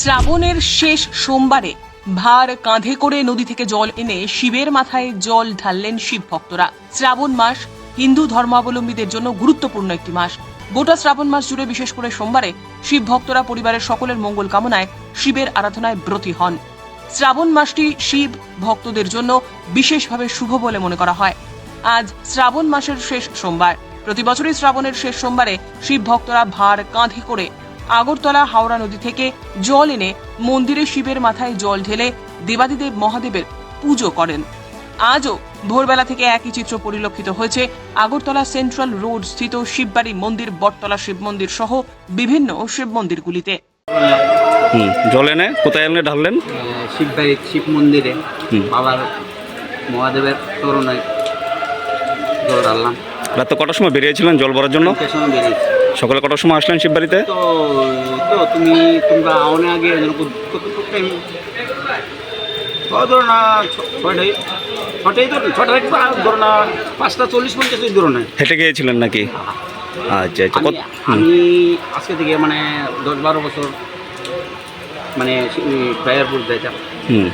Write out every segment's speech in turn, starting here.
শ্রাবণের শেষ সোমবারে ভার কাঁধে করে নদী থেকে জল এনে শিবের মাথায় জল ঢাললেন শিব ভক্তরা। শ্রাবণ মাস হিন্দু ধর্মাবলম্বীদের জন্য গুরুত্বপূর্ণ একটি মাস। গোটা শ্রাবণ মাস জুড়ে বিশেষ করে সোমবারে শিব ভক্তরা পরিবারের সকলের মঙ্গল কামনায় শিবের আরাধনায় ব্রতী হন। শ্রাবণ মাসটি শিব ভক্তদের জন্য বিশেষভাবে শুভ বলে মনে করা হয়। আজ শ্রাবণ মাসের শেষ সোমবার। প্রতি বছরই শ্রাবণের শেষ সোমবারে শিব ভক্তরা ভার কাঁধে করে আগরতলা হাওড়া নদী থেকে জল এনে মন্দিরে শিবের মাথায় জল ঢেলে দেবাদিদেব মহাদেবের পুজো করেন। আজও ভোরবেলা থেকে একই চিত্র পরিলক্ষিত হয়েছে আগরতলা সেন্ট্রাল রোড স্থিত শিববাড়ি মন্দির বটতলা শিব মন্দির সহ বিভিন্ন শিব মন্দিরগুলিতে। জল এনে কোথায় এনে ঢাললেন? শিববাড়ির শিব মন্দিরে। বাবার মহাদেবের তরুণে জল ঢাললাম। রাত কটার সময় বেরিয়েছিলেন জল ভরার জন্য? সময় বেরিয়েছি। সকালে কটার সময় আসলেন শিববাড়িতে? তো তো তুমি তোমরা আওনে আগে টাইম ধরো না ছ- ছয়টাই ছটাই তো ছটা থেকে পা- ধরো না পাঁচটা চল্লিশ পঞ্চাশ ধরো না। হেঁটে গিয়েছিলেন নাকি? আচ্ছা আচ্ছা আমি আজকে থেকে মানে দশ বারো বছর মানে প্রায়ারপুর যাইতাম হুম।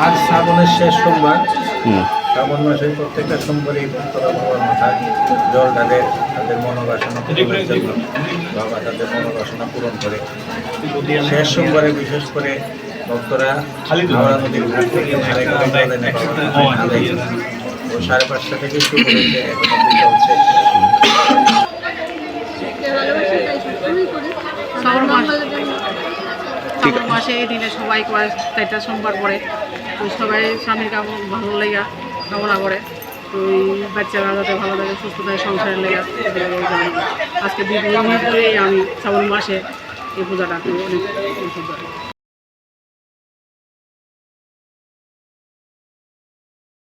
আজ শ্রাবণের শেষ সোমবার। হুম। শ্রাবণ মাসের প্রত্যেকটা সোমবারই ভক্তরা বাবার মাথায় জল ঢালে তাদের মনোবাসনা পূরণের জন্য বাবা তাদের মনোবাসনা পূরণ করে। শেষ সোমবারে বিশেষ করে ভক্তরা হাওড়া নদীর ঘাট থেকে ঢালে। ও সাড়ে পাঁচটা থেকে শুরু করেছে এখন চলছে। শ্রাবণ মাস দিনে সবাই করে চারটা সোমবার পরে তো সবাই স্বামীর কাম- ভালো লেগা। কামনা করে তো এই বাচ্চারা যাতে ভালো থাকে, সুস্থ থাকে, সংসারের লেগে আজকে দীর্ঘদিন ধরে আমি শ্রাবণ মাসে এই পূজাটা অনেক।